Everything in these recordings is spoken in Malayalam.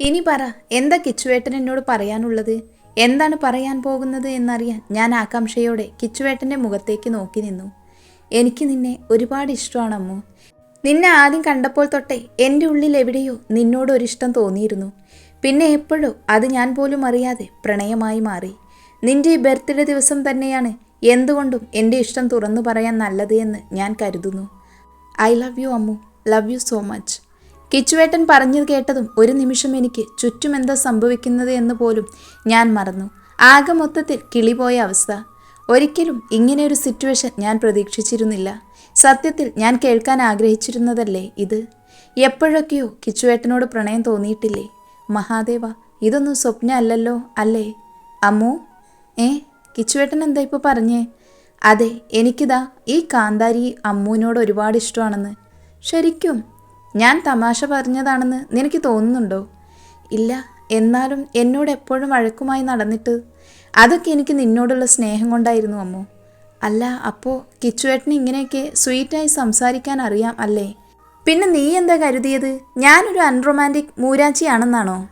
ഇനി പറ എന്താ കിച്ചുവേട്ടൻ എന്നോട് പറയാനുള്ളത്? എന്താണ് പറയാൻ പോകുന്നത് എന്നറിയാൻ ഞാൻ ആകാംക്ഷയോടെ കിച്ചുവേട്ടന്റെ മുഖത്തേക്ക് നോക്കി നിന്നു. എനിക്ക് നിന്നെ ഒരുപാട് ഇഷ്ടമാണ് അമ്മു. നിന്നെ ആദ്യം കണ്ടപ്പോൾ തൊട്ടേ എന്റെ ഉള്ളിൽ എവിടെയോ നിന്നോട് ഒരിഷ്ടം തോന്നിയിരുന്നു. പിന്നെ എപ്പോഴോ അത് ഞാൻ പോലും അറിയാതെ പ്രണയമായി മാറി. നിന്റെ ഈ ബർത്ത്ഡേ ദിവസം തന്നെയാണ് എന്തുകൊണ്ടും എന്റെ ഇഷ്ടം തുറന്നു പറയാൻ നല്ലത് എന്ന് ഞാൻ കരുതുന്നു. I love you Ammu. Love you so much. കിച്ചുവേട്ടൻ പറഞ്ഞു കേട്ടതും ഒരു നിമിഷം എനിക്ക് ചുറ്റും എന്താ സംഭവിക്കുന്നത് എന്ന് പോലും ഞാൻ മറന്നു. ആകെ മൊത്തത്തിൽ കിളിപോയ അവസ്ഥ. ഒരിക്കലും ഇങ്ങനെ ഒരു സിറ്റുവേഷൻ ഞാൻ പ്രതീക്ഷിച്ചിരുന്നില്ല. സത്യത്തിൽ ഞാൻ കേൾക്കാൻ ആഗ്രഹിച്ചിരുന്നതല്ലേ ഇത്? എപ്പോഴൊക്കെയോ കിച്ചുവേട്ടനോട് പ്രണയം തോന്നിയിട്ടില്ലേ? മഹാദേവ ഇതൊന്നും സ്വപ്ന അല്ലല്ലോ അല്ലേ? അമ്മു? ഏ കിച്ചുവേട്ടൻ എന്താ ഇപ്പോൾ പറഞ്ഞേ? അതെ എനിക്കിതാ ഈ കാന്താരി അമ്മുവിനോട് ഒരുപാട് ഇഷ്ടമാണെന്ന്. ശരിക്കും ഞാൻ തമാശ പറഞ്ഞതാണെന്ന് നിനക്ക് തോന്നുന്നുണ്ടോ? ഇല്ല എന്നാലും എന്നോട് എപ്പോഴും വഴക്കുമായി നടന്നിട്ട് അതൊക്കെ എനിക്ക് നിന്നോടുള്ള സ്നേഹം കൊണ്ടായിരുന്നു അമ്മു. അല്ല അപ്പോൾ കിച്ചുവേട്ടന് ഇങ്ങനെയൊക്കെ സ്വീറ്റായി സംസാരിക്കാൻ അറിയാം അല്ലേ? പിന്നെ നീ എന്താ കരുതിയത്? ഞാനൊരു അൺറൊമാന്റിക് മൂരാച്ചിയാണെന്നാണോ?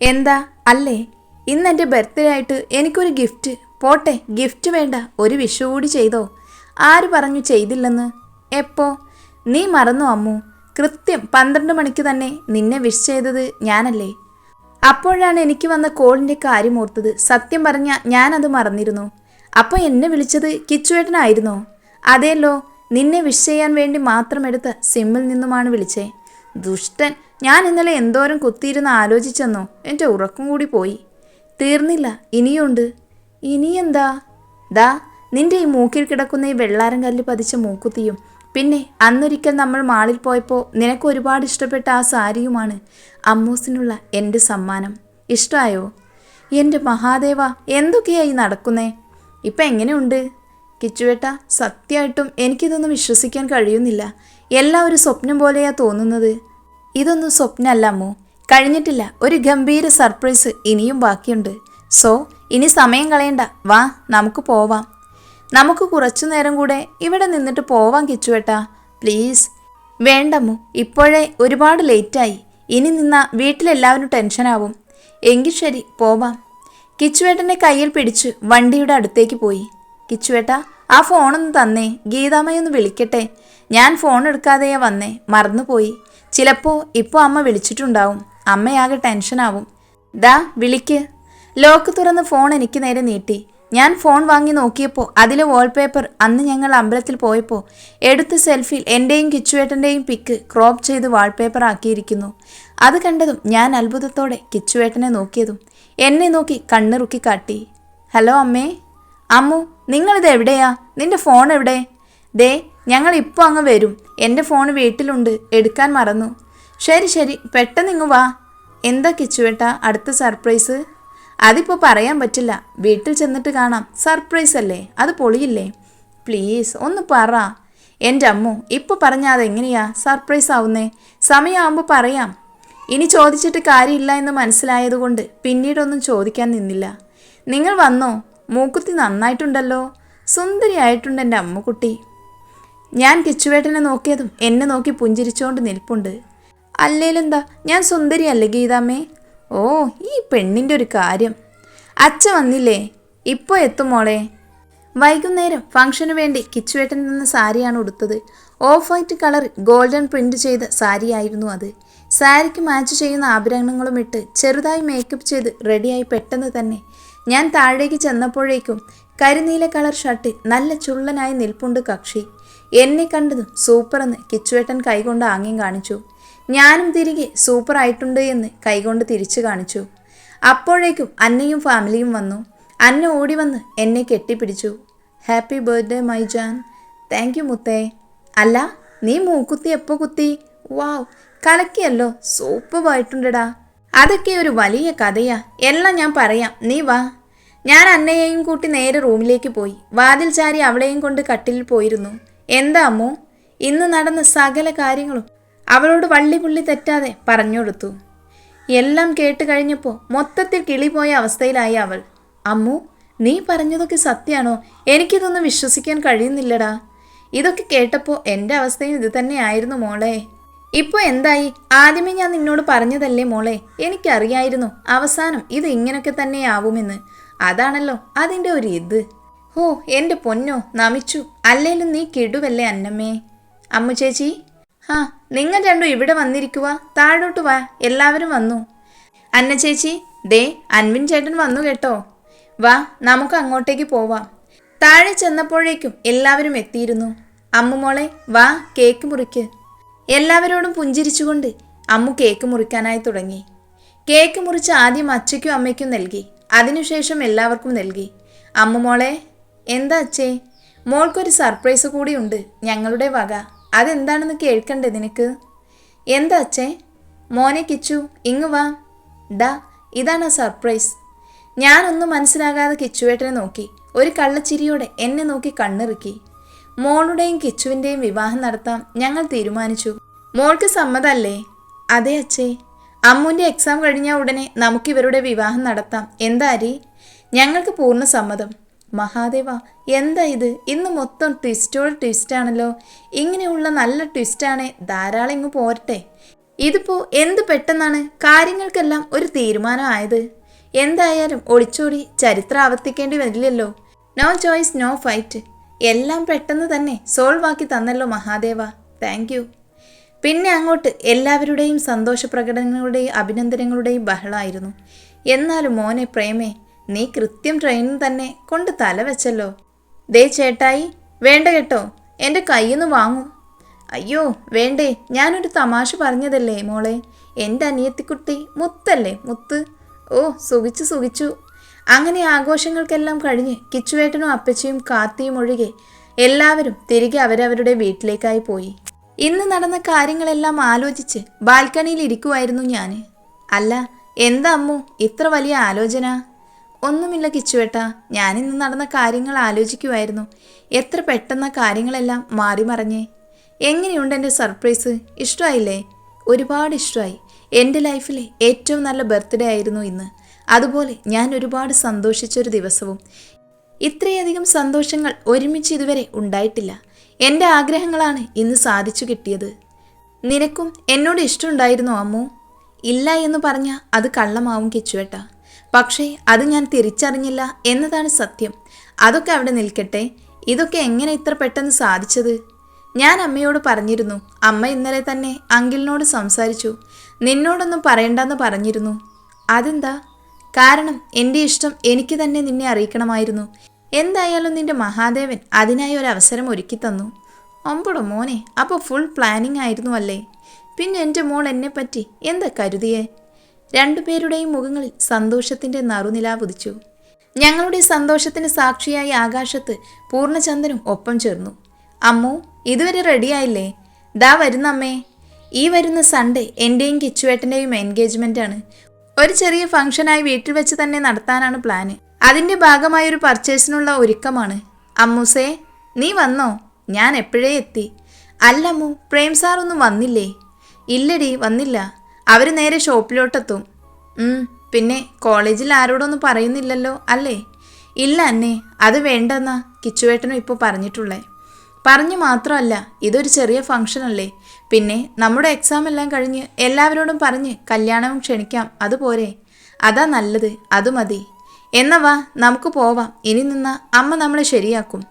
എന്താ അല്ലേ? ഇന്ന് എന്റെ ബർത്ത്ഡേ ആയിട്ട് എനിക്കൊരു ഗിഫ്റ്റ്. പോട്ടെ ഗിഫ്റ്റ് വേണ്ട ഒരു വിഷു കൂടി ചെയ്തോ. ആര് പറഞ്ഞു ചെയ്തില്ലെന്ന്? എപ്പോ? നീ മറന്നു അമ്മു? കൃത്യം പന്ത്രണ്ട് മണിക്ക് തന്നെ നിന്നെ വിഷ് ചെയ്തത് ഞാനല്ലേ? അപ്പോഴാണ് എനിക്ക് വന്ന കോളിന്റെ കാര്യം ഓർത്തത്. സത്യം പറഞ്ഞ ഞാനത് മറന്നിരുന്നു. അപ്പോൾ എന്നെ വിളിച്ചത് കിച്ചുവേട്ടനായിരുന്നോ? അതേല്ലോ നിന്നെ വിഷ് ചെയ്യാൻ വേണ്ടി മാത്രം എടുത്ത സിമ്മിൽ നിന്നുമാണ് വിളിച്ചേ. ദുഷ്ടൻ ഞാൻ ഇന്നലെ എന്തോരം കുത്തിയിരുന്ന് ആലോചിച്ചെന്നോ? എന്റെ ഉറക്കം കൂടി പോയി. തീർന്നില്ല ഇനിയുണ്ട്. ഇനിയെന്താ? ദാ നിന്റെ ഈ മൂക്കിൽ കിടക്കുന്ന ഈ വെള്ളാരം കല്ല് പതിച്ച മൂക്കുത്തിയും പിന്നെ അന്നൊരിക്കൽ നമ്മൾ മാളിൽ പോയപ്പോൾ നിനക്ക് ഒരുപാട് ഇഷ്ടപ്പെട്ട ആ സാരിയുമാണ് അമ്മൂസിനുള്ള എന്റെ സമ്മാനം. ഇഷ്ടമായോ എന്റെ മഹാദേവ എന്തൊക്കെയായി നടക്കുന്നേ? ഇപ്പം എങ്ങനെയുണ്ട്? കിച്ചുവേട്ട സത്യമായിട്ടും എനിക്കിതൊന്നും വിശ്വസിക്കാൻ കഴിയുന്നില്ല. എല്ലാം ഒരു സ്വപ്നം പോലെയാ തോന്നുന്നത്. ഇതൊന്നും സ്വപ്നമല്ല അമ്മോ. കഴിഞ്ഞിട്ടില്ല. ഒരു ഗംഭീര സർപ്രൈസ് ഇനിയും ബാക്കിയുണ്ട്. സോ ഇനി സമയം കളയണ്ട. വാ നമുക്ക് പോവാം. നമുക്ക് കുറച്ചു നേരം കൂടെ ഇവിടെ നിന്നിട്ട് പോവാൻ കിച്ചുവേട്ടാ. പ്ലീസ്. വേണ്ടമ്മു ഇപ്പോഴേ ഒരുപാട് ലേറ്റായി. ഇനി നിന്ന വീട്ടിലെല്ലാവരും ടെൻഷനാവും. എങ്കിൽ ശരി പോവാം. കിച്ചുവേട്ടനെ കയ്യിൽ പിടിച്ച് വണ്ടിയുടെ അടുത്തേക്ക് പോയി. കിച്ചുവേട്ട ആ ഫോണൊന്ന് തന്നേ. ഗീതാമ്മയൊന്ന് വിളിക്കട്ടെ. ഞാൻ ഫോൺ എടുക്കാതെയാ വന്നേ. മറന്നുപോയി. ചിലപ്പോൾ ഇപ്പോൾ അമ്മ വിളിച്ചിട്ടുണ്ടാവും. അമ്മയാകെ ടെൻഷനാവും. ദാ വിളിക്ക്. ലോക്ക് തുറന്ന് ഫോൺ എനിക്ക് നേരെ നീട്ടി. ഞാൻ ഫോൺ വാങ്ങി നോക്കിയപ്പോൾ അതിലെ വാൾപേപ്പർ അന്ന് ഞങ്ങൾ അമ്പലത്തിൽ പോയപ്പോൾ എടുത്ത സെൽഫിയിൽ എന്റെയും കിച്ചുവേട്ടന്റെയും പിക്ക് ക്രോപ്പ് ചെയ്ത് വാൾപേപ്പർ ആക്കിയിരിക്കുന്നു. അത് കണ്ടതും ഞാൻ അത്ഭുതത്തോടെ കിച്ചുവേട്ടനെ നോക്കിയതും എന്നെ നോക്കി കണ്ണിറുക്കി കാട്ടി. ഹലോ അമ്മേ അമ്മു നിങ്ങളിത് എവിടെയാ? നിന്റെ ഫോൺ എവിടെ? ദേ ഞങ്ങൾ ഇപ്പോൾ അങ്ങ് വരും. എന്റെ ഫോൺ വീട്ടിലുണ്ട്. എടുക്കാൻ മറന്നു. ശരി ശരി. പെട്ടെന്ന് ഇങ്ങ് വാ. എന്താ കിച്ചുവേട്ട? അടുത്ത സർപ്രൈസ് അതിപ്പോൾ പറയാൻ പറ്റില്ല. വീട്ടിൽ ചെന്നിട്ട് കാണാം. സർപ്രൈസ് അല്ലേ? അത് പൊളിയില്ലേ? പ്ലീസ് ഒന്ന് പറ. എന്റെ അമ്മു ഇപ്പോൾ പറഞ്ഞാൽ അതെങ്ങനെയാ സർപ്രൈസ് ആവുന്നേ? സമയമാകുമ്പോൾ പറയാം. ഇനി ചോദിച്ചിട്ട് കാര്യമില്ല എന്ന് മനസ്സിലായതുകൊണ്ട് പിന്നീടൊന്നും ചോദിക്കാൻ നിന്നില്ല. നിങ്ങൾ വന്നോ? മൂക്കുത്തി നന്നായിട്ടുണ്ടല്ലോ. സുന്ദരിയായിട്ടുണ്ട് എന്റെ അമ്മുക്കുട്ടി. ഞാൻ കിച്ചുവേട്ടനെ നോക്കിയതും എന്നെ നോക്കി പുഞ്ചിരിച്ചുകൊണ്ട് നിൽപ്പുണ്ട്. അല്ലേലെന്താ? ഞാൻ സുന്ദരിയല്ലേ ഗീതാമ്മേ? ഓ ഈ പെണ്ണിന്റെ ഒരു കാര്യം. അച്ഛ വന്നില്ലേ? ഇപ്പോൾ എത്തും മോളെ. വൈകുന്നേരം ഫംഗ്ഷന് വേണ്ടി കിച്ചുവേട്ടൻ നിന്ന സാരിയാണ് ഉടുത്തത്. Off white colour golden print ചെയ്ത സാരിയായിരുന്നു അത്. സാരിക്ക് മാച്ച് ചെയ്യുന്ന ആഭരണങ്ങളും ഇട്ട് ചെറുതായി മേക്കപ്പ് ചെയ്ത് റെഡിയായി പെട്ടെന്ന് തന്നെ. ഞാൻ താഴേക്ക് ചെന്നപ്പോഴേക്കും കരിനീല കളർ ഷർട്ടിൽ നല്ല ചുള്ളനായി നിൽപ്പുണ്ട് കക്ഷി. എന്നെ കണ്ടതും സൂപ്പറെന്ന് കിച്ചുവേട്ടൻ കൈകൊണ്ട് ആംഗ്യം കാണിച്ചു. ഞാനും തിരികെ സൂപ്പർ ആയിട്ടുണ്ട് എന്ന് കൈകൊണ്ട് തിരിച്ചു കാണിച്ചു. അപ്പോഴേക്കും അന്നയും ഫാമിലിയും വന്നു. അന്ന ഓടി വന്ന് എന്നെ കെട്ടിപ്പിടിച്ചു. ഹാപ്പി ബർത്ത്ഡേ മൈ ജാൻ താങ്ക് യു മുത്തേ. അല്ല നീ മൂക്കുത്തി എപ്പോൾ കുത്തി? വാവ് കലക്കിയല്ലോ. സൂപ്പറായിട്ടുണ്ടടാ അതൊക്കെ ഒരു വലിയ കഥയാ. എല്ലാം ഞാൻ പറയാം. നീ വാ. ഞാൻ അന്നയെയും കൂട്ടി നേരെ റൂമിലേക്ക് പോയി. വാതിൽ ചാരി അവളെയും കൊണ്ട് കട്ടിലിൽ പോയിരുന്നു. എന്താ അമ്മോ? ഇന്ന് നടന്ന സകല കാര്യങ്ങളും അവളോട് വള്ളി പുള്ളി തെറ്റാതെ പറഞ്ഞുകൊടുത്തു എല്ലാം കേട്ട് കഴിഞ്ഞപ്പോൾ മൊത്തത്തിൽ കിളിപോയ അവസ്ഥയിലായി അവൾ. അമ്മു നീ പറഞ്ഞതൊക്കെ സത്യമാണോ എനിക്കിതൊന്നും വിശ്വസിക്കാൻ കഴിയുന്നില്ലടാ. ഇതൊക്കെ കേട്ടപ്പോൾ എന്റെ അവസ്ഥയും ഇത് തന്നെയായിരുന്നു മോളെ. ഇപ്പോൾ എന്തായി? ആദ്യമേ ഞാൻ നിന്നോട് പറഞ്ഞതല്ലേ മോളെ? എനിക്കറിയായിരുന്നു അവസാനം ഇത് ഇങ്ങനൊക്കെ തന്നെയാവുമെന്ന്. അതാണല്ലോ അതിന്റെ ഒരു ഇത്. ഹോ എന്റെ പൊന്നോ നമിച്ചു. അല്ലേലും നീ കിടുവല്ലേ അന്നമ്മേ? അമ്മു ചേച്ചി ആ നിങ്ങൾ രണ്ടും ഇവിടെ വന്നിരിക്കുക താഴോട്ട് വാ. എല്ലാവരും വന്നു. അന്ന ചേച്ചി ദേ അൻവിൻ ചേട്ടൻ വന്നു കേട്ടോ. വാ നമുക്ക് അങ്ങോട്ടേക്ക് പോവാം. താഴെ ചെന്നപ്പോഴേക്കും എല്ലാവരും എത്തിയിരുന്നു. അമ്മുമോളെ വാ കേക്ക് മുറിക്ക്. എല്ലാവരോടും പുഞ്ചിരിച്ചുകൊണ്ട് അമ്മു കേക്ക് മുറിക്കാനായി തുടങ്ങി. കേക്ക് മുറിച്ച് ആദ്യം അച്ഛയ്ക്കും അമ്മയ്ക്കും നൽകി. അതിനുശേഷം എല്ലാവർക്കും നൽകി. അമ്മുമോളെ എന്താ അച്ഛേ? മോൾക്കൊരു സർപ്രൈസ് കൂടിയുണ്ട്. ഞങ്ങളുടെ വക. അതെന്താണെന്ന് കേൾക്കണ്ടേ നിനക്ക്? എന്താ അച്ഛേ? മോനെ കിച്ചു ഇങ്ങു വാ. ഡാ ഇതാണ് ആ സർപ്രൈസ്. ഞാനൊന്നും മനസ്സിലാകാതെ കിച്ചുവേട്ടനെ നോക്കി. ഒരു കള്ളച്ചിരിയോടെ എന്നെ നോക്കി കണ്ണിറുക്കി. മോളുടെയും കിച്ചുവിന്റെയും വിവാഹം നടത്താം ഞങ്ങൾ തീരുമാനിച്ചു. മോൾക്ക് സമ്മതല്ലേ? അതെ അച്ഛേ. അമ്മുന്റെ എക്സാം കഴിഞ്ഞ ഉടനെ നമുക്കിവരുടെ വിവാഹം നടത്താം. എന്താ അരി? ഞങ്ങൾക്ക് പൂർണ സമ്മതം. മഹാദേവ എന്താ ഇത്? ഇന്ന് മൊത്തം ട്വിസ്റ്റോട് ട്വിസ്റ്റാണല്ലോ ഇങ്ങനെയുള്ള നല്ല ട്വിസ്റ്റാണേ ധാരാളം ഇങ്ങ് പോരട്ടെ. ഇതിപ്പോ എന്ത് പെട്ടെന്നാണ് കാര്യങ്ങൾക്കെല്ലാം ഒരു തീരുമാനമായത് എന്തായാലും ഒളിച്ചോടി ചരിത്രം ആവർത്തിക്കേണ്ടി വരില്ലല്ലോ. നോ ചോയ്സ് നോ ഫൈറ്റ് എല്ലാം പെട്ടെന്ന് തന്നെ സോൾവ് ആക്കി തന്നല്ലോ മഹാദേവ. താങ്ക് യു പിന്നെ അങ്ങോട്ട് എല്ലാവരുടെയും സന്തോഷ പ്രകടനങ്ങളുടെയും അഭിനന്ദനങ്ങളുടെയും ബഹളമായിരുന്നു എന്നാലും മോനെ പ്രേമേ നീ കൃത്യം ട്രെയിനിൽ തന്നെ കൊണ്ട് തല വെച്ചല്ലോ. ദേ ചേട്ടായി വേണ്ട കേട്ടോ എന്റെ കയ്യിന്ന് വാങ്ങും. അയ്യോ വേണ്ടേ ഞാനൊരു തമാശ പറഞ്ഞതല്ലേ മോളെ? എന്റെ അനിയത്തിക്കുട്ടി മുത്തല്ലേ മുത്ത്? ഓ സുഖിച്ചു സുഖിച്ചു. അങ്ങനെ ആഘോഷങ്ങൾക്കെല്ലാം കഴിഞ്ഞ് കിച്ചുവേട്ടനും അപ്പച്ചിയും കാത്തിയും ഒഴികെ എല്ലാവരും തിരികെ അവരവരുടെ വീട്ടിലേക്കായി പോയി. ഇന്ന് നടന്ന കാര്യങ്ങളെല്ലാം ആലോചിച്ച് ബാൽക്കണിയിൽ ഇരിക്കുമായിരുന്നു ഞാൻ അല്ല എന്താ അമ്മു ഇത്ര വലിയ ആലോചന? ഒന്നുമില്ല കിച്ചുവേട്ടാ. ഞാനിന്ന് നടന്ന കാര്യങ്ങൾ ആലോചിക്കുമായിരുന്നു എത്ര പെട്ടെന്ന കാര്യങ്ങളെല്ലാം മാറി മറിഞ്ഞേ. എങ്ങനെയുണ്ട് എന്റെ സർപ്രൈസ്? ഇഷ്ടമായില്ലേ? ഒരുപാട് ഇഷ്ടമായി. എന്റെ ലൈഫിലെ ഏറ്റവും നല്ല ബർത്ത്ഡേ ആയിരുന്നു ഇന്ന്. അതുപോലെ ഞാൻ ഒരുപാട് സന്തോഷിച്ചൊരു ദിവസവും. ഇത്രയധികം സന്തോഷങ്ങൾ ഒരുമിച്ച് ഇതുവരെ ഉണ്ടായിട്ടില്ല. എന്റെ ആഗ്രഹങ്ങളാണ് ഇന്ന് സാധിച്ചു കിട്ടിയത്. നിനക്കും എന്നോട് ഇഷ്ടമുണ്ടായിരുന്നോ അമ്മു? ഇല്ല എന്ന് പറഞ്ഞാൽ അത് കള്ളമാവും കിച്ചുവേട്ട. പക്ഷേ അത് ഞാൻ തിരിച്ചറിഞ്ഞില്ല എന്നതാണ് സത്യം. അതൊക്കെ അവിടെ നിൽക്കട്ടെ. ഇതൊക്കെ എങ്ങനെ ഇത്ര പെട്ടെന്ന് സാധിച്ചത്? ഞാൻ അമ്മയോട് പറഞ്ഞിരുന്നു. അമ്മ ഇന്നലെ തന്നെ അങ്കിളിനോട് സംസാരിച്ചു. നിന്നോടൊന്നും പറയണ്ടെന്ന് പറഞ്ഞിരുന്നു. അതെന്താ? കാരണം എന്റെ ഇഷ്ടം എനിക്ക് തന്നെ നിന്നെ അറിയിക്കണമായിരുന്നു. എന്തായാലും നിന്റെ മഹാദേവൻ അതിനായി ഒരു അവസരം ഒരുക്കി തന്നു. ഒമ്പടോ മോനെ അപ്പോൾ ഫുൾ പ്ലാനിങ് ആയിരുന്നു അല്ലേ? പിന്നെ എന്റെ മോൾ എന്നെ പറ്റി എന്താ കരുതിയേ? രണ്ടുപേരുടെയും മുഖങ്ങളിൽ സന്തോഷത്തിന്റെ നറുനിലാവുദിച്ചു ഞങ്ങളുടെ സന്തോഷത്തിന് സാക്ഷിയായി ആകാശത്ത് പൂർണചന്ദ്രനും ഒപ്പം ചേർന്നു. അമ്മു ഇതുവരെ റെഡിയായില്ലേ ദാ വരുന്ന അമ്മേ ഈ വരുന്ന സൺഡേ എന്റെയും കിച്ചുവേട്ടന്റെയും ആണ്. ഒരു ചെറിയ ഫംഗ്ഷനായി വീട്ടിൽ വെച്ച് തന്നെ നടത്താനാണ് പ്ലാന് അതിന്റെ ഭാഗമായ ഒരു പർച്ചേസിനുള്ള ഒരുക്കമാണ്. അമ്മൂസേ നീ വന്നോ? ഞാൻ എപ്പോഴേ എത്തി. അല്ലമ്മു പ്രേം സാർ ഒന്നും വന്നില്ലേ? ഇല്ലടി വന്നില്ല. അവർ നേരെ ഷോപ്പിലോട്ടെത്തും. പിന്നെ കോളേജിൽ ആരോടൊന്നും പറയുന്നില്ലല്ലോ അല്ലേ? ഇല്ല അന്നേ. അത് വേണ്ടെന്നാ കിച്ചുവേട്ടനും ഇപ്പോൾ പറഞ്ഞിട്ടുള്ളേ. പറഞ്ഞു മാത്രമല്ല ഇതൊരു ചെറിയ ഫംഗ്ഷൻ അല്ലേ പിന്നെ നമ്മുടെ എക്സാം എല്ലാം കഴിഞ്ഞ് എല്ലാവരോടും പറഞ്ഞ് കല്യാണവും ക്ഷണിക്കാം അതുപോരെ അതാ നല്ലത് അത് മതി. എന്നാ വാ നമുക്ക് പോവാം. ഇനി നിന്ന അമ്മ നമ്മളെ ശരിയാക്കും.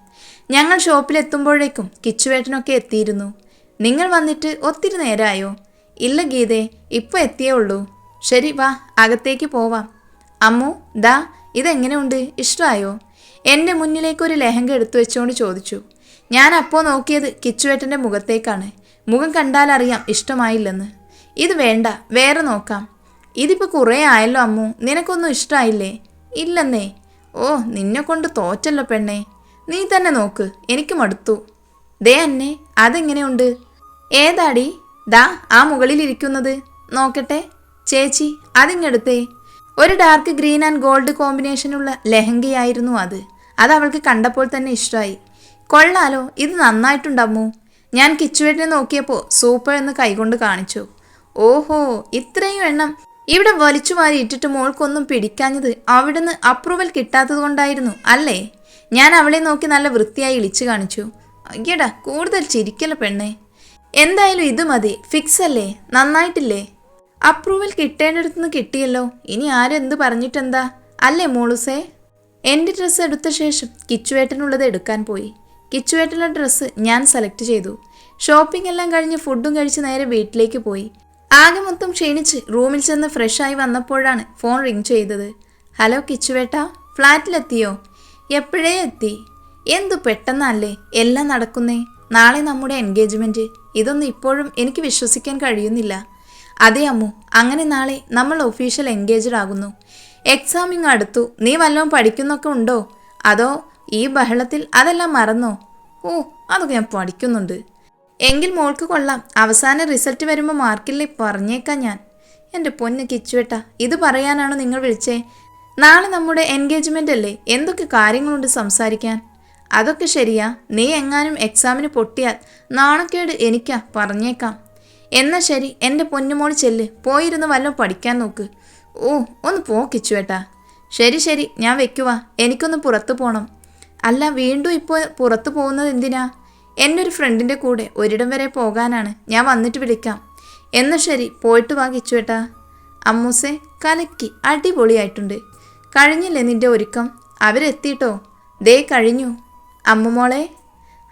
ഞങ്ങൾ ഷോപ്പിലെത്തുമ്പോഴേക്കും കിച്ചുവേട്ടനൊക്കെ എത്തിയിരുന്നു. നിങ്ങൾ വന്നിട്ട് ഒത്തിരി നേരമായോ ഇല്ല ഗീതേ ഇപ്പോൾ എത്തിയേ ഉള്ളൂ. ശരി വാ അകത്തേക്ക് പോവാം. അമ്മു ദാ ഇതെങ്ങനെയുണ്ട്? ഇഷ്ടമായോ? എന്റെ മുന്നിലേക്ക് ഒരു ലെഹങ്ക എടുത്തു വെച്ചുകൊണ്ട് ചോദിച്ചു. ഞാൻ അപ്പോൾ നോക്കിയത് കിച്ചുവേട്ടന്റെ മുഖത്തേക്കാണ്. മുഖം കണ്ടാലറിയാം ഇഷ്ടമായില്ലെന്ന്. ഇത് വേണ്ട വേറെ നോക്കാം. ഇതിപ്പോൾ കുറേ ആയല്ലോ അമ്മു നിനക്കൊന്നും ഇഷ്ടമായില്ലേ ഇല്ലെന്നേ. ഓ നിന്നെ കൊണ്ട് തോറ്റല്ലോ പെണ്ണേ. നീ തന്നെ നോക്ക് എനിക്ക് മടുത്തു ദേ അന്നെ അതെങ്ങനെയുണ്ട്? ഏതാടി? ദാ ആ മുകളിൽ ഇരിക്കുന്നത്. നോക്കട്ടെ. ചേച്ചി അതിങ്ങെടുത്തേ. ഒരു ഡാർക്ക് ഗ്രീൻ ആൻഡ് ഗോൾഡ് കോമ്പിനേഷനുള്ള ലെഹങ്കയായിരുന്നു അത്. അത് അവൾക്ക് കണ്ടപ്പോൾ തന്നെ ഇഷ്ടമായി. കൊള്ളാലോ ഇത് നന്നായിട്ടുണ്ടമ്മു. ഞാൻ കിച്ചുവേട്ടിനെ നോക്കിയപ്പോൾ സൂപ്പർ എന്ന് കൈകൊണ്ട് കാണിച്ചു. ഓഹോ ഇത്രയും എണ്ണം. ഇവിടെ വലിച്ചു വാരി ഇട്ടിട്ട് മോൾക്കൊന്നും പിടിക്കാഞ്ഞത് അവിടുന്ന് അപ്രൂവൽ കിട്ടാത്തത് കൊണ്ടായിരുന്നു അല്ലേ? ഞാൻ അവളെ നോക്കി നല്ല വൃത്തിയായി ഇളിച്ചു കാണിച്ചു. അയ്യടാ കൂടുതൽ ചിരിക്കല പെണ്ണേ. എന്തായാലും ഇത് മതി. ഫിക്സ് അല്ലേ? നന്നായിട്ടില്ലേ? അപ്രൂവൽ കിട്ടേണ്ടടുത്തുനിന്ന് കിട്ടിയല്ലോ. ഇനി ആരും എന്ത് പറഞ്ഞിട്ടെന്താ? അല്ലേ മോളുസേ? എന്റെ ഡ്രസ്സ് എടുത്ത ശേഷം കിച്ചുവേട്ടനുള്ളത് എടുക്കാൻ പോയി. കിച്ചുവേട്ടനുള്ള ഡ്രസ്സ് ഞാൻ സെലക്ട് ചെയ്തു. ഷോപ്പിംഗ് എല്ലാം കഴിഞ്ഞ് ഫുഡും കഴിച്ച് നേരെ വീട്ടിലേക്ക് പോയി. ആകെ മൊത്തം ക്ഷീണിച്ച് റൂമിൽ ചെന്ന് ഫ്രഷായി വന്നപ്പോഴാണ് ഫോൺ റിങ് ചെയ്തത്. ഹലോ കിച്ചുവേട്ട ഫ്ലാറ്റിലെത്തിയോ? എപ്പോഴേ എത്തി? എന്തു പെട്ടെന്നല്ലേ? എല്ലാം നടക്കുന്നേ? നാളെ നമ്മുടെ എൻഗേജ്മെന്റ് ഇതൊന്നും ഇപ്പോഴും എനിക്ക് വിശ്വസിക്കാൻ കഴിയുന്നില്ല. അതെ അമ്മു അങ്ങനെ നാളെ നമ്മൾ ഒഫീഷ്യൽ എൻഗേജ്ഡ് ആകുന്നു. എക്സാമിങ് അടുത്തു. നീ വല്ലതും പഠിക്കുന്നൊക്കെ ഉണ്ടോ? അതോ ഈ ബഹളത്തിൽ അതെല്ലാം മറന്നോ? ഓ അതൊക്കെ ഞാൻ പഠിക്കുന്നുണ്ട്. എങ്കിൽ മോൾക്ക് കൊള്ളാം. അവസാന റിസൾട്ട് വരുമ്പോൾ മാർക്കില്ലേ പറഞ്ഞേക്കാം ഞാൻ. എന്റെ പൊന്ന് കിച്ചുവേട്ട ഇത് പറയാനാണോ നിങ്ങൾ വിളിച്ചേ? നാളെ നമ്മുടെ എൻഗേജ്മെന്റ് അല്ലേ? എന്തൊക്കെ കാര്യങ്ങളുണ്ട് സംസാരിക്കാൻ? അതൊക്കെ ശരിയാ. നീ എങ്ങാനും എക്സാമിന് പൊട്ടിയാൽ നാണക്കേട് എനിക്കാ. പറഞ്ഞേക്കാം. എന്നാ ശരി എന്റെ പൊന്നുമോൾ ചെല്ല്. പോയിരുന്ന് വല്ലതും പഠിക്കാൻ നോക്ക്. ഓ ഒന്ന് പോ കിച്ചുവേട്ടാ. ശരി ശരി ഞാൻ വെക്കുവാ. എനിക്കൊന്ന് പുറത്തു പോകണം അല്ല വീണ്ടും ഇപ്പോൾ പുറത്തു പോകുന്നത് എന്തിനാ? എന്റെ ഒരു ഫ്രണ്ടിന്റെ കൂടെ ഒരിടം വരെ പോകാനാണ്. ഞാൻ വന്നിട്ട് വിളിക്കാം. എന്നാ ശരി പോയിട്ട് വാ കിച്ചുവേട്ടാ. അമ്മൂസെ കലക്കി അടിപൊളിയായിട്ടുണ്ട്. കഴിഞ്ഞില്ലേ നിന്റെ ഒരുക്കം? അവരെത്തിയിട്ടോ ദേ കഴിഞ്ഞു. അമ്മുമോളെ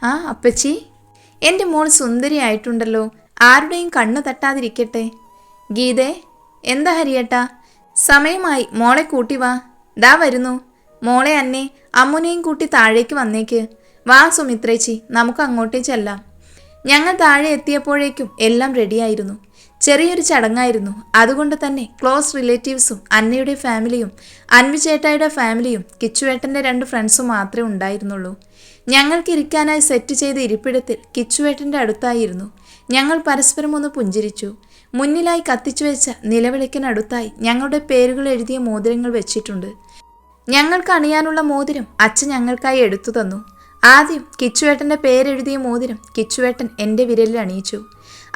ആ അപ്പച്ചി എന്റെ മോൾ സുന്ദരിയായിട്ടുണ്ടല്ലോ ആരുടെയും കണ്ണു തട്ടാതിരിക്കട്ടെ. ഗീതേ എന്താ ഹരിയേട്ടാ? സമയമായി. മോളെ കൂട്ടി വാ. ദാ വരുന്നു. മോളെ അന്നെ അമ്മുനെയും കൂട്ടി താഴേക്ക് വന്നേക്ക്. വാ സുമിത്രേച്ചി നമുക്ക് അങ്ങോട്ടേ ചെല്ലാം. ഞങ്ങൾ താഴെ എത്തിയപ്പോഴേക്കും എല്ലാം റെഡിയായിരുന്നു. ചെറിയൊരു ചടങ്ങായിരുന്നു. അതുകൊണ്ട് തന്നെ ക്ലോസ് റിലേറ്റീവ്സും അന്നയുടെ ഫാമിലിയും അൻവി ചേട്ടായുടെ ഫാമിലിയും കിച്ചുവേട്ടന്റെ രണ്ട് ഫ്രണ്ട്സും മാത്രമേ ഉണ്ടായിരുന്നുള്ളൂ. ഞങ്ങൾക്ക് ഇരിക്കാനായി സെറ്റ് ചെയ്ത ഇരിപ്പിടത്തിൽ കിച്ചുവേട്ടന്റെ അടുത്തായിരുന്നു. ഞങ്ങൾ പരസ്പരം ഒന്ന് പുഞ്ചിരിച്ചു. മുന്നിലായി കത്തിച്ചു വെച്ച നിലവിളിക്കനടുത്തായി ഞങ്ങളുടെ പേരുകൾ എഴുതിയ മോതിരങ്ങൾ വെച്ചിട്ടുണ്ട്. ഞങ്ങൾക്ക് അണിയാനുള്ള മോതിരം അച്ഛൻ ഞങ്ങൾക്കായി എടുത്തു തന്നു. ആദ്യം കിച്ചുവേട്ടന്റെ പേരെഴുതിയ മോതിരം കിച്ചുവേട്ടൻ എന്റെ വിരലിൽ അണിയിച്ചു.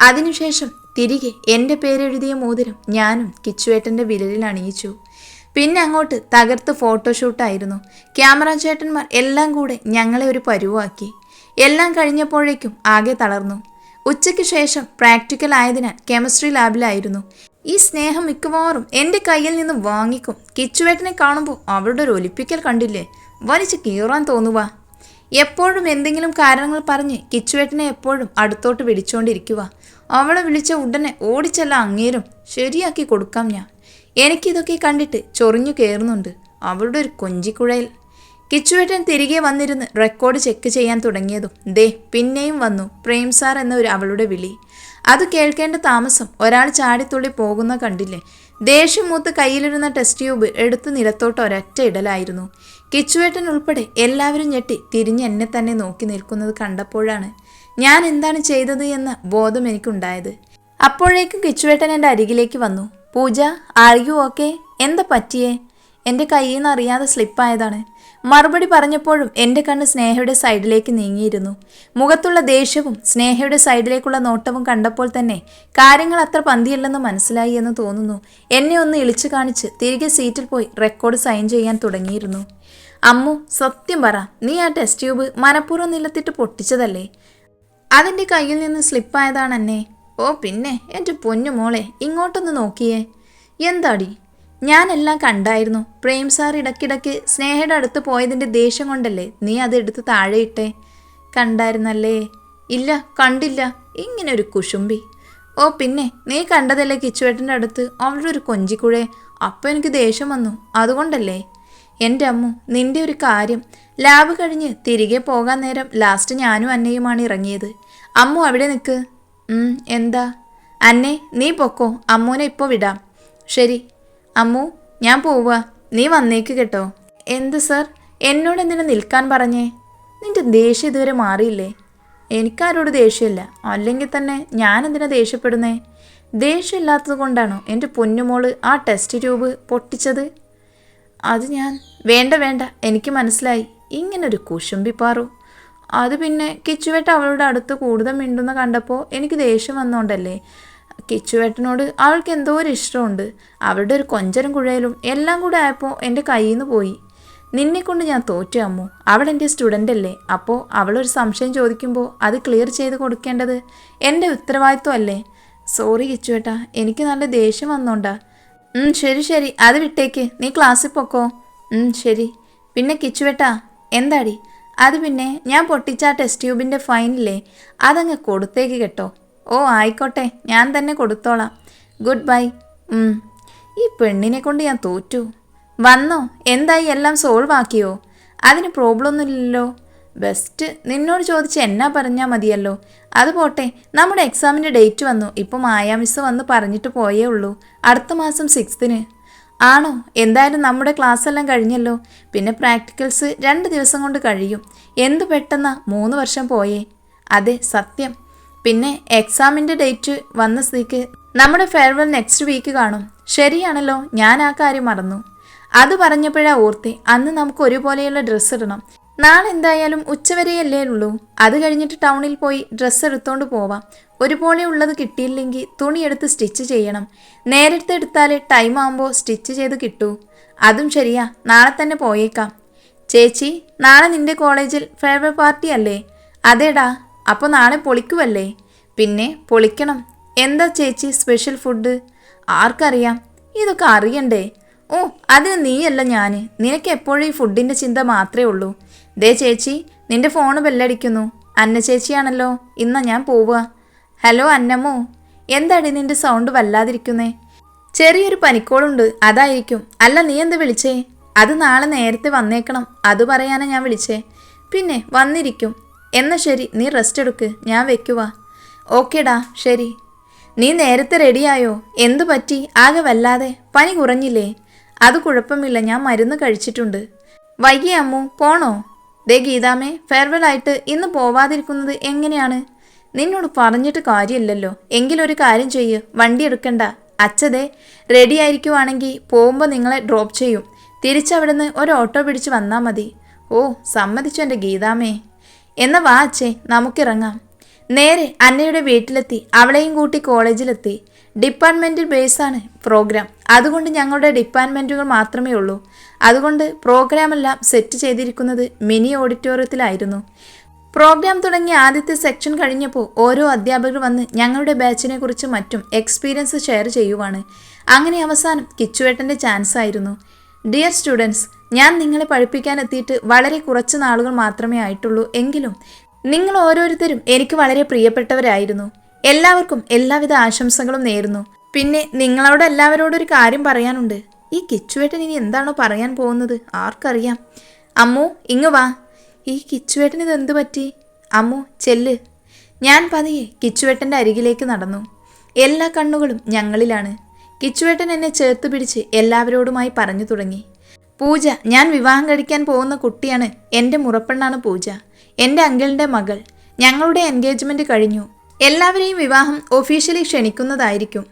അതിനുശേഷം തിരികെ എന്റെ പേരെഴുതിയ മോതിരം ഞാനും കിച്ചുവേട്ടന്റെ വിരലിൽ അണിയിച്ചു. പിന്നെ അങ്ങോട്ട് തകർത്ത് ഫോട്ടോഷൂട്ടായിരുന്നു. ക്യാമറ ചേട്ടന്മാർ എല്ലാം കൂടെ ഞങ്ങളെ ഒരു പരുവാക്കി. എല്ലാം കഴിഞ്ഞപ്പോഴേക്കും ആകെ തളർന്നു. ഉച്ചയ്ക്ക് ശേഷം പ്രാക്ടിക്കൽ ആയതിനാൽ കെമിസ്ട്രി ലാബിലായിരുന്നു. ഈ സ്നേഹം മിക്കവാറും എന്റെ കയ്യിൽ നിന്നും വാങ്ങിക്കും. കിച്ചുവേട്ടനെ കാണുമ്പോൾ അവളുടെ ഒരു ഒലിപ്പിക്കൽ കണ്ടില്ലേ? വലിച്ച് കീറാൻ തോന്നുക എപ്പോഴും എന്തെങ്കിലും കാരണങ്ങൾ പറഞ്ഞ് കിച്ചുവേട്ടനെ എപ്പോഴും അടുത്തോട്ട് വിളിച്ചുകൊണ്ടിരിക്കുക അവളെ വിളിച്ച ഉടനെ ഓടിച്ചല്ല അങ്ങേരും ശരിയാക്കി കൊടുക്കാം ഞാൻ. എനിക്കിതൊക്കെ കണ്ടിട്ട് ചൊറിഞ്ഞു കയറുന്നുണ്ട് അവളുടെ ഒരു കൊഞ്ചിക്കുഴയിൽ. കിച്ചുവേട്ടൻ തിരികെ വന്നിരുന്ന് റെക്കോർഡ് ചെക്ക് ചെയ്യാൻ തുടങ്ങിയതും ദേ പിന്നെയും വന്നു പ്രേം സാർ എന്ന ഒരു അവളുടെ വിളി. അത് കേൾക്കേണ്ട താമസം ഒരാൾ ചാടിത്തുള്ളി പോകുന്ന കണ്ടില്ലേ? ദേഷ്യം മൂത്ത് കയ്യിലിരുന്ന ടെസ്റ്റ് ട്യൂബ് എടുത്തു നിലത്തോട്ട് ഒരൊറ്റ ഇടലായിരുന്നു. കിച്ചുവേട്ടൻ ഉൾപ്പെടെ എല്ലാവരും ഞെട്ടി തിരിഞ്ഞ് എന്നെ തന്നെ നോക്കി നിൽക്കുന്നത് കണ്ടപ്പോഴാണ് ഞാൻ എന്താണ് ചെയ്തത് എന്ന ബോധം എനിക്കുണ്ടായത്. അപ്പോഴേക്കും കിച്ചുവേട്ടൻ എന്റെ അരികിലേക്ക് വന്നു. പൂജ ആർ യു ഓക്കെ എന്താ പറ്റിയേ? എന്റെ കയ്യിൽ നിന്ന് അറിയാതെ സ്ലിപ്പായതാണ് മറുപടി പറഞ്ഞപ്പോഴും എന്റെ കണ്ണ് സ്നേഹയുടെ സൈഡിലേക്ക് നീങ്ങിയിരുന്നു. മുഖത്തുള്ള ദേഷ്യവും സ്നേഹയുടെ സൈഡിലേക്കുള്ള നോട്ടവും കണ്ടപ്പോൾ തന്നെ കാര്യങ്ങൾ അത്ര പന്തിയല്ലെന്ന് മനസ്സിലായി എന്ന് തോന്നുന്നു. എന്നെ ഒന്ന് ഇളിച്ചു കാണിച്ച് തിരികെ സീറ്റിൽ പോയി റെക്കോർഡ് സൈൻ ചെയ്യാൻ തുടങ്ങിയിരുന്നു. അമ്മു സത്യം പറ നീ ആ ടെസ്റ്റ് ട്യൂബ് മനഃപൂർവം നിലത്തിട്ട് പൊട്ടിച്ചതല്ലേ? അതിന്റെ കയ്യിൽ നിന്ന് സ്ലിപ്പായതാണ് എന്നെ ഓ പിന്നെ എന്റെ പൊന്നു മോളെ ഇങ്ങോട്ടൊന്ന് നോക്കിയേ. എന്താടി? ഞാനെല്ലാം കണ്ടായിരുന്നു. പ്രേം സാർ ഇടയ്ക്കിടയ്ക്ക് സ്നേഹയുടെ അടുത്ത് പോയതിന്റെ ദേഷ്യം കൊണ്ടല്ലേ നീ അത് എടുത്ത് താഴെയിട്ടെ കണ്ടായിരുന്നല്ലേ? ഇല്ല കണ്ടില്ല. ഇങ്ങനെ ഒരു കുശുമ്പി. ഓ പിന്നെ നീ കണ്ടതല്ലേ കിച്ചുവേട്ടന്റെ അടുത്ത്? അവളുടെ ഒരു കൊഞ്ചിക്കുഴേ. അപ്പം എനിക്ക് ദേഷ്യം വന്നു. അതുകൊണ്ടല്ലേ? എന്റെ അമ്മു നിന്റെ ഒരു കാര്യം. ലാബ് കഴിഞ്ഞ് തിരികെ പോകാൻ നേരം ലാസ്റ്റ് ഞാനും അന്നയുമാണ് ഇറങ്ങിയത്. അമ്മു അവിടെ നിൽക്ക് എന്താ? അന്നെ നീ പൊക്കോ. അമ്മൂനെ ഇപ്പോൾ വിടാം. ശരി അമ്മു ഞാൻ പോവുക. നീ വന്നേക്ക് കേട്ടോ. എന്ത് സർ? എന്നോട് എന്തിനു നിൽക്കാൻ പറഞ്ഞേ? നിന്റെ ദേഷ്യം ഇതുവരെ മാറിയില്ലേ? എനിക്കാരോട് ദേഷ്യമില്ല. അല്ലെങ്കിൽ തന്നെ ഞാൻ എന്തിനാ ദേഷ്യപ്പെടുന്നേ? ദേഷ്യമില്ലാത്തത് കൊണ്ടാണോ എന്റെ പൊന്നുമോൾ ആ ടെസ്റ്റ് ട്യൂബ് പൊട്ടിച്ചത്? അത് ഞാൻ വേണ്ട വേണ്ട. എനിക്ക് മനസ്സിലായി. ഇങ്ങനൊരു കുശുമ്പിപ്പാറു അത് പിന്നെ കിച്ചുവേട്ട അവളുടെ അടുത്ത് കൂടുതൽ മിണ്ടുന്ന കണ്ടപ്പോൾ എനിക്ക് ദേഷ്യം വന്നോണ്ടല്ലേ? കിച്ചുവേട്ടനോട് അവൾക്ക് എന്തോ ഒരു ഇഷ്ടമുണ്ട്. അവളുടെ ഒരു കൊഞ്ചരും കുഴയിലും എല്ലാം കൂടെ ആയപ്പോൾ എന്റെ കയ്യിൽ നിന്ന് പോയി. നിന്നെക്കൊണ്ട് ഞാൻ തോറ്റു അമ്മു. അവൾ എന്റെ സ്റ്റുഡന്റ് അല്ലേ? അപ്പോൾ അവളൊരു സംശയം ചോദിക്കുമ്പോൾ അത് ക്ലിയർ ചെയ്ത് കൊടുക്കേണ്ടത് എന്റെ ഉത്തരവാദിത്വം അല്ലേ? സോറി കിച്ചുവേട്ടാ എനിക്ക് നല്ല ദേഷ്യം വന്നോണ്ടാ. ശരി ശരി. അത് വിട്ടേക്ക്. നീ ക്ലാസ്സിൽ പൊക്കോ. ശരി. പിന്നെ കിച്ചുവേട്ടാ എന്താടി? അത് പിന്നെ ഞാൻ പൊട്ടിച്ച ടെസ്റ്റ് ട്യൂബിന്റെ ഫൈനില്ലേ അതങ്ങ് കൊടുത്തേക്ക് കേട്ടോ. ഓ ആയിക്കോട്ടെ. ഞാൻ തന്നെ കൊടുത്തോളാം. Good bye. ഈ പെണ്ണിനെ കൊണ്ട് ഞാൻ തോറ്റു. വന്നോ? എന്തായി എല്ലാം സോൾവ് ആക്കിയോ? അതിന് പ്രോബ്ലം ഒന്നുമില്ലല്ലോ ബെസ്റ്റ്. നിന്നോട് ചോദിച്ച് എന്നാ പറഞ്ഞാൽ മതിയല്ലോ. അത് പോട്ടെ. നമ്മുടെ എക്സാമിന്റെ ഡേറ്റ് വന്നു. ഇപ്പോൾ മായാ മിസ് വന്ന് പറഞ്ഞിട്ട് പോയേ ഉള്ളൂ. അടുത്ത മാസം സിക്സ്തിന്. ആണോ? എന്തായാലും നമ്മുടെ ക്ലാസ് എല്ലാം കഴിഞ്ഞല്ലോ. പിന്നെ പ്രാക്ടിക്കൽസ് രണ്ട് ദിവസം കൊണ്ട് കഴിയും. എന്ത് പെട്ടെന്നാ? മൂന്ന് വർഷം പോയേ. അതെ സത്യം. പിന്നെ എക്സാമിന്റെ ഡേറ്റ് വന്ന സ്ഥിതിക്ക് നമ്മുടെ ഫെയർവെൽ നെക്സ്റ്റ് വീക്ക് കാണും. ശരിയാണല്ലോ ഞാൻ ആ കാര്യം മറന്നു. അത് പറഞ്ഞപ്പോഴാ ഓർത്തെ അന്ന് നമുക്ക് ഒരുപോലെയുള്ള ഡ്രസ്സ് ഇടണം. നാളെ എന്തായാലും ഉച്ചവരെയല്ലേ ഉള്ളൂ. അത് കഴിഞ്ഞിട്ട് ടൗണിൽ പോയി ഡ്രസ്സ് എടുത്തോണ്ട് പോവാം. ഒരുപോലെ ഉള്ളത് കിട്ടിയില്ലെങ്കിൽ തുണിയെടുത്ത് സ്റ്റിച്ച് ചെയ്യണം. നേരത്തെ എടുത്താൽ ടൈം ആകുമ്പോൾ സ്റ്റിച്ച് ചെയ്ത് കിട്ടൂ. അതും ശരിയാ നാളെ തന്നെ പോയേക്കാം. ചേച്ചി നാളെ നിന്റെ കോളേജിൽ ഫെയർവെൽ പാർട്ടി അല്ലേ? അതേടാ അപ്പോൾ നാളെ പൊളിക്കുമല്ലേ പിന്നെ പൊളിക്കണം. എന്താ ചേച്ചി സ്പെഷ്യൽ ഫുഡ് ആർക്കറിയാം? ഇതൊക്കെ അറിയണ്ടേ? ഓ അതിന് നീയല്ല ഞാൻ നിനക്ക് എപ്പോഴും ഈ ഫുഡിന്റെ ചിന്ത മാത്രമേ ഉള്ളൂ. ദേ ചേച്ചി നിന്റെ ഫോണ് ബെല്ലടിക്കുന്നു അന്ന ചേച്ചിയാണല്ലോ. ഇന്നാ ഞാൻ പോവുക. ഹലോ അന്നമ്മോ. എന്താടി നിന്റെ സൗണ്ട് വല്ലാതിരിക്കുന്നേ? ചെറിയൊരു പനിക്കോളുണ്ട്. അതായിരിക്കും. അല്ല നീ എന്ത് വിളിച്ചേ? അത് നാളെ നേരത്തെ വന്നേക്കണം. അത് പറയാനാ ഞാൻ വിളിച്ചേ. പിന്നെ വന്നിരിക്കും. എന്നാ ശരി നീ റെസ്റ്റ് എടുക്ക് ഞാൻ വെക്കുവാ. ഓക്കേടാ ശരി. നീ നേരത്തെ റെഡിയായോ? എന്തു പറ്റി? ആകെ വല്ലാതെ. പനി കുറഞ്ഞില്ലേ? അത് കുഴപ്പമില്ല ഞാൻ മരുന്ന് കഴിച്ചിട്ടുണ്ട്. വൈകി അമ്മു പോണോ? ദേ ഗീതാമേ ഫെയർവെൽ ആയിട്ട് ഇന്ന് പോവാതിരിക്കുന്നത് എങ്ങനെയാണ്? നിന്നോട് പറഞ്ഞിട്ട് കാര്യമില്ലല്ലോ. എങ്കിലൊരു കാര്യം ചെയ്യ് വണ്ടി എടുക്കണ്ട. അച്ഛതേ റെഡി ആയിരിക്കുവാണെങ്കിൽ പോകുമ്പോൾ നിങ്ങളെ ഡ്രോപ്പ് ചെയ്യും. തിരിച്ചവിടുന്ന് ഒരു ഓട്ടോ പിടിച്ച് വന്നാൽ മതി. ഓ സമ്മതിച്ചു എന്റെ ഗീതാമേ. എന്നാ വാ അച്ഛേ നമുക്കിറങ്ങാം. നേരെ അന്നയുടെ വീട്ടിലെത്തി അവളെയും കൂട്ടി കോളേജിലെത്തി. Department ബേസാണ് programme. അതുകൊണ്ട് ഞങ്ങളുടെ ഡിപ്പാർട്ട്മെന്റുകൾ മാത്രമേ ഉള്ളൂ. അതുകൊണ്ട് പ്രോഗ്രാമെല്ലാം സെറ്റ് ചെയ്തിരിക്കുന്നത് മിനി ഓഡിറ്റോറിയത്തിലായിരുന്നു. പ്രോഗ്രാം തുടങ്ങിയ ആദ്യത്തെ സെക്ഷൻ കഴിഞ്ഞപ്പോൾ ഓരോ അധ്യാപകർ വന്ന് ഞങ്ങളുടെ ബാച്ചിനെ കുറിച്ച് മറ്റും എക്സ്പീരിയൻസ് ഷെയർ ചെയ്യുവാണ്. അങ്ങനെ അവസാനം കിച്ചുവേട്ടന്റെ ചാൻസ് ആയിരുന്നു ഡിയർ സ്റ്റുഡൻസ് ഞാൻ നിങ്ങളെ പഠിപ്പിക്കാൻ എത്തിയിട്ട് വളരെ കുറച്ച് നാളുകൾ മാത്രമേ ആയിട്ടുള്ളൂ എങ്കിലും നിങ്ങൾ ഓരോരുത്തരും എനിക്ക് വളരെ പ്രിയപ്പെട്ടവരായിരുന്നു. എല്ലാവർക്കും എല്ലാവിധ ആശംസകളും നേരുന്നു. പിന്നെ നിങ്ങളോട് എല്ലാവരോടും ഒരു കാര്യം പറയാനുണ്ട്. ഈ കിച്ചുവേട്ടൻ ഇനി എന്താണോ പറയാൻ പോകുന്നത്? ആർക്കറിയാം. അമ്മു ഇങ്ങ് വാ. ഈ കിച്ചുവേട്ടൻ ഇത് എന്ത് പറ്റി? അമ്മു ചെല്ല്. ഞാൻ പതിയെ കിച്ചുവേട്ടന്റെ അരികിലേക്ക് നടന്നു. എല്ലാ കണ്ണുകളും ഞങ്ങളിലാണ്. കിച്ചുവേട്ടൻ എന്നെ ചേർത്ത് പിടിച്ച് എല്ലാവരോടുമായി പറഞ്ഞു തുടങ്ങി. പൂജ ഞാൻ വിവാഹം കഴിക്കാൻ പോകുന്ന കുട്ടിയാണ് എന്റെ മുറപ്പെണ്ണാണ് പൂജ. എന്റെ അങ്കിളിന്റെ മകൾ. ഞങ്ങളുടെ എൻഗേജ്മെന്റ് കഴിഞ്ഞു. എല്ലാവരെയും വിവാഹം ഒഫീഷ്യലി ക്ഷണിക്കുന്നതായിരിക്കും.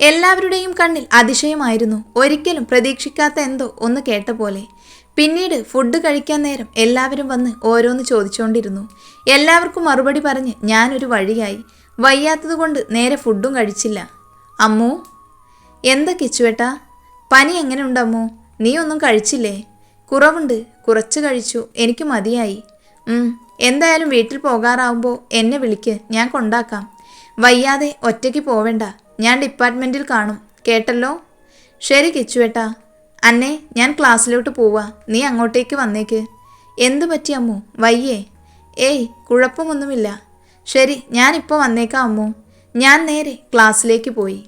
എല്ലാവരുടെയും കണ്ണിൽ അതിശയമായിരുന്നു. ഒരിക്കലും പ്രതീക്ഷിക്കാത്ത എന്തോ ഒന്ന് കേട്ട പോലെ. പിന്നീട് ഫുഡ് കഴിക്കാൻ നേരം എല്ലാവരും വന്ന് ഓരോന്ന് ചോദിച്ചുകൊണ്ടിരുന്നു എല്ലാവർക്കും മറുപടി പറഞ്ഞ് ഞാനൊരു വഴിയായി. വയ്യാത്തതുകൊണ്ട് നേരെ ഫുഡും കഴിച്ചില്ല. അമ്മു എന്താ കിച്ചുവേട്ടാ? പനി എങ്ങനെയുണ്ട് അമ്മു? നീ ഒന്നും കഴിച്ചില്ലേ? കുറവുണ്ട്. കുറച്ച് കഴിച്ചു. എനിക്ക് മതിയായി. എന്തായാലും വീട്ടിൽ പോകാറാവുമ്പോൾ എന്നെ വിളിക്ക്. ഞാൻ കൊണ്ടാക്കാം. വയ്യാതെ ഒറ്റയ്ക്ക് പോവേണ്ട. ഞാൻ ഡിപ്പാർട്ട്മെന്റിൽ കാണും. കേട്ടല്ലോ? ശരി കിച്ചുവേട്ടാ. അന്നെ ഞാൻ ക്ലാസ്സിലോട്ട് പോവാ. നീ അങ്ങോട്ടേക്ക് വന്നേക്ക്. എന്തു പറ്റി അമ്മു? വയ്യേ. ഏയ് കുഴപ്പമൊന്നുമില്ല. ശരി ഞാനിപ്പോൾ വന്നേക്കാം അമ്മു. ഞാൻ നേരെ ക്ലാസ്സിലേക്ക് പോയി.